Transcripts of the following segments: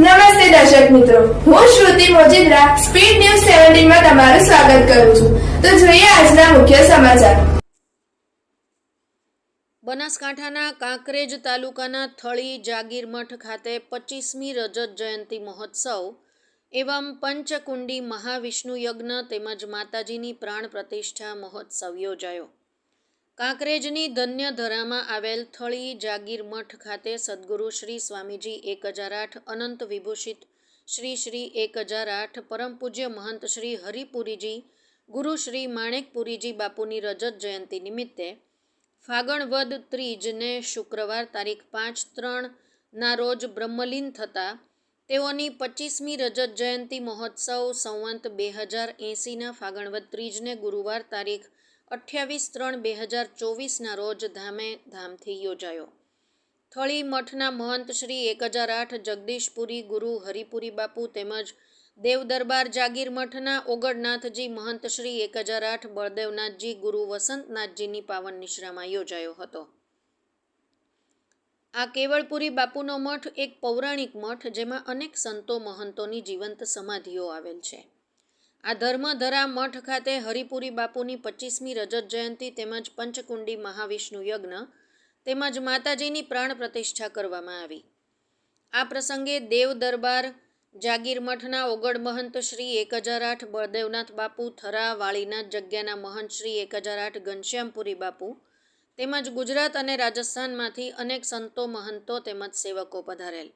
નમસ્તે દર્શક મિત્રો. હું શ્રુતિ મોજીદ્રા, સ્પીડ ન્યૂઝ સેવન્ટીનમાં તમારું સ્વાગત કરું છું. તો જોઈએ આજના મુખ્ય સમાચાર. બનાસકાંઠાના કાંકરેજ તાલુકાના થળી જાગીર મઠ ખાતે પચીસમી રજત જયંતિ મહોત્સવ, એવમ પંચકુંડી મહાવિષ્ણુ યજ્ઞ તેમજ માતાજીની પ્રાણ પ્રતિષ્ઠા મહોત્સવ યોજાયો. કાંકરેજની ધન્યધરામાં આવેલ થળી જાગીર મઠ ખાતે સદગુરુ શ્રી સ્વામીજી એક હજાર આઠ અનંત વિભૂષિત શ્રી શ્રી એક હજાર આઠ પરમ પૂજ્ય મહંત શ્રી હરિપુરીજી, ગુરુ શ્રી માણેકપુરીજી બાપુની રજત જયંતિ નિમિત્તે ફાગણ વદ ત્રીજને શુક્રવાર તારીખ પાંચ ત્રણના રોજ બ્રહ્મલીન થતા તેઓની પચીસમી રજત જયંતિ મહોત્સવ સંવંત બે હજાર એંસીના ફાગણવદ ત્રીજને ગુરુવાર તારીખ અઠ્યાવીસ ત્રણ બે હજાર ચોવીસના રોજ ધામે ધામથી યોજાયો. થળી મઠના મહંત શ્રી એક હજાર આઠ જગદીશપુરી ગુરુ હરિપુરી બાપુ તેમજ દેવ દરબાર જાગીર મઠના ઓગળનાથજી મહંત શ્રી એક હજાર આઠ બળદેવનાથજી ગુરુ વસંતનાથજીની પાવન નિશ્રામાં યોજાયો હતો. આ કેવળપુરી બાપુનો મઠ એક પૌરાણિક મઠ જેમાં અનેક સંતો મહંતોની જીવંત સમાધિઓ આવેલ છે. આ ધર્મધરા મઠ ખાતે હરિપુરી બાપુની પચીસમી રજત જયંતિ તેમજ પંચકુંડી મહાવિષ્ણુ યજ્ઞ તેમજ માતાજીની પ્રાણ પ્રતિષ્ઠા કરવામાં આવી. આ પ્રસંગે દેવ દરબાર, જાગીર મઠના ઓગળ મહંત શ્રી એક હજાર આઠ બળદેવનાથ બાપુ, થરા, વાળીનાથ જગ્યાના મહંત શ્રી એક હજાર આઠ ઘનશ્યામપુરી બાપુ તેમજ ગુજરાત અને રાજસ્થાનમાંથી અનેક સંતો, મહંતો તેમજ સેવકો પધારેલ.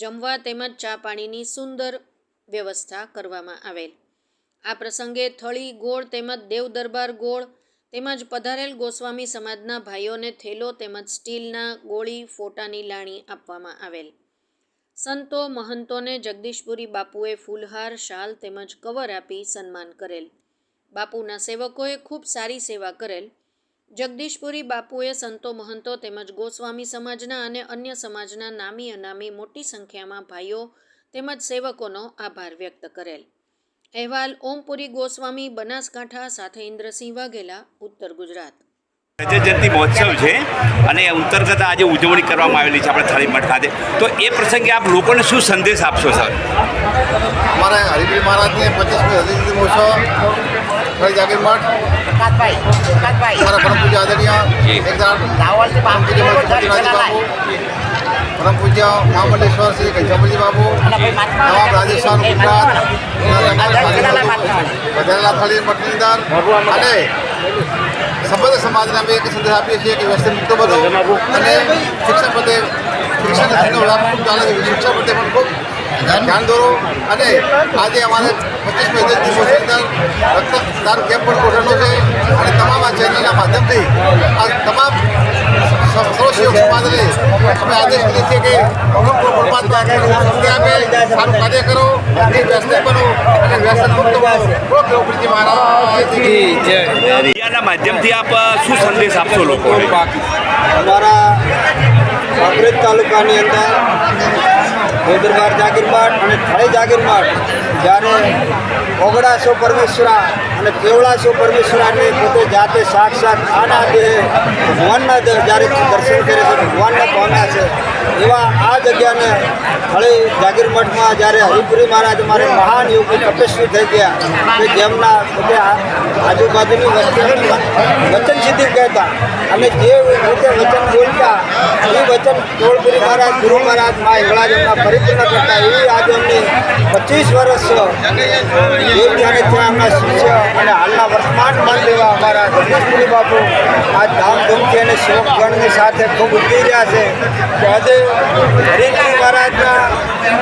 જમવા તેમજ ચા પાણીની સુંદર વ્યવસ્થા કરવામાં આવેલ. આ પ્રસંગે થળી ગોળ તેમજ દેવ દરબાર ગોળ તેમજ પધારેલ ગોસ્વામી સમાજના ભાઈઓને થેલો તેમજ સ્ટીલના ગોળી ફોટાની લાણી આપવામાં આવેલ. સંતો મહંતોને જગદીશપુરી બાપુએ ફૂલહાર, શાલ તેમજ કવર આપી સન્માન કરેલ. બાપુના સેવકોએ ખૂબ સારી સેવા કરેલ. જગદીશપુરી બાપુએ સંતો મહંતો તેમજ ગોસ્વામી સમાજના અને અન્ય સમાજના નામી અનામી મોટી સંખ્યામાં ભાઈઓ તેમજ સેવકોનો આભાર વ્યક્ત કરેલ. અહેવાલ ઓમપુરી ગોસ્વામી બનાસકાંઠા સાથે ઇન્દ્રસિંહ વાઘેલા ઉત્તર ગુજરાત. રજત જયંતિ મહોત્સવ છે અને એ અંતર્ગત આજે ઉજવણી કરવામાં આવેલી છે આપણે થાળી મઠ ખાતે. તો એ પ્રસંગે આપ લોકોને શું સંદેશ આપશો સર? અમારે હરિભી મહારાજને પચીસમી હરિજયંતિ મહોત્સવ મહંત બાપુ. પરમ પૂજ્ય મહામંડલેશ્વર શ્રી ગજાપતિ બાબુ નવાબ રાજસ્થાન ગુજરાત વધારેલા થળી અંદર. અને સંબંધ સમાજને અમે એક સંદેશ આપીએ છીએ કે વ્યસન મુક્ત બનો. અને શિક્ષણ પ્રત્યે શિક્ષણ ચાલે છે. શિક્ષણ પ્રત્યે પણ ખૂબ ધ્યાન દોરો. અને આજે અમારે પચીસમી હજાર દિવસની અંદર રક્તદાન કેમ્પ પણ ગોઠવેલો છે. અને તમામ આ ચેનલના માધ્યમથી આ તમામ સમાજને અમે આદેશ કરીએ છીએ કે પરમાત્મા શક્તિ આપે સારું કાર્ય કરો અને વ્યસન બનો અને વ્યસન મુક્ત બનો. બોલો પ્રભુજી માધ્યમથી આપ શું સંદેશ આપશો લોકો અમારા કાંકરેજ તાલુકાની અંદર દેવદરબાર જાગીરમાટ અને થળી જાગીરમાટ જ્યારે ઓગણાસો પરમેશ્વરા અને કેવડાસો પરમેશ્વરાને પોતે જાતે સાક્ષાત આના દેહે ભગવાનના જ્યારે દર્શન કરે છે, ભગવાનને પામ્યા છે. એવા આ જગ્યાને હળી જાગીર મઠમાં જ્યારે હરિપુરી મહારાજ અમારે મહાન યોગી તપસ્વી થઈ ગયા કે જેમના પોતે આજુબાજુની વસ્તીઓને વચન સિદ્ધિ કહેતા. અને જે રીતે વચન બોલતા, એ વચન ટોળપુરી મહારાજ, ગુરુ મહારાજ, મા હિંગળાજ એમના પરિપૂર્ણ કરતા એવી આજે અમને પચીસ વર્ષ દેવ ધ્યાને ત્યાં એમના શિષ્ય અને હાલના વર્તમાન માન લેવા અમારા જગદીશપુરી બાપુ. આ ધામધૂમથી અને શોકગણની સાથે ખૂબ ઉજવી રહ્યા છે. કે આજે હરિપુરી મહારાજના,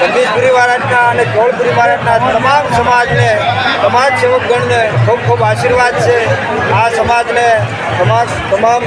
જગદીશપુરી મહારાજના અને ગોળપુરી મહારાજના તમામ સમાજને તમામ સેવકગણને ખૂબ ખૂબ આશીર્વાદ છે. આ સમાજને તમામ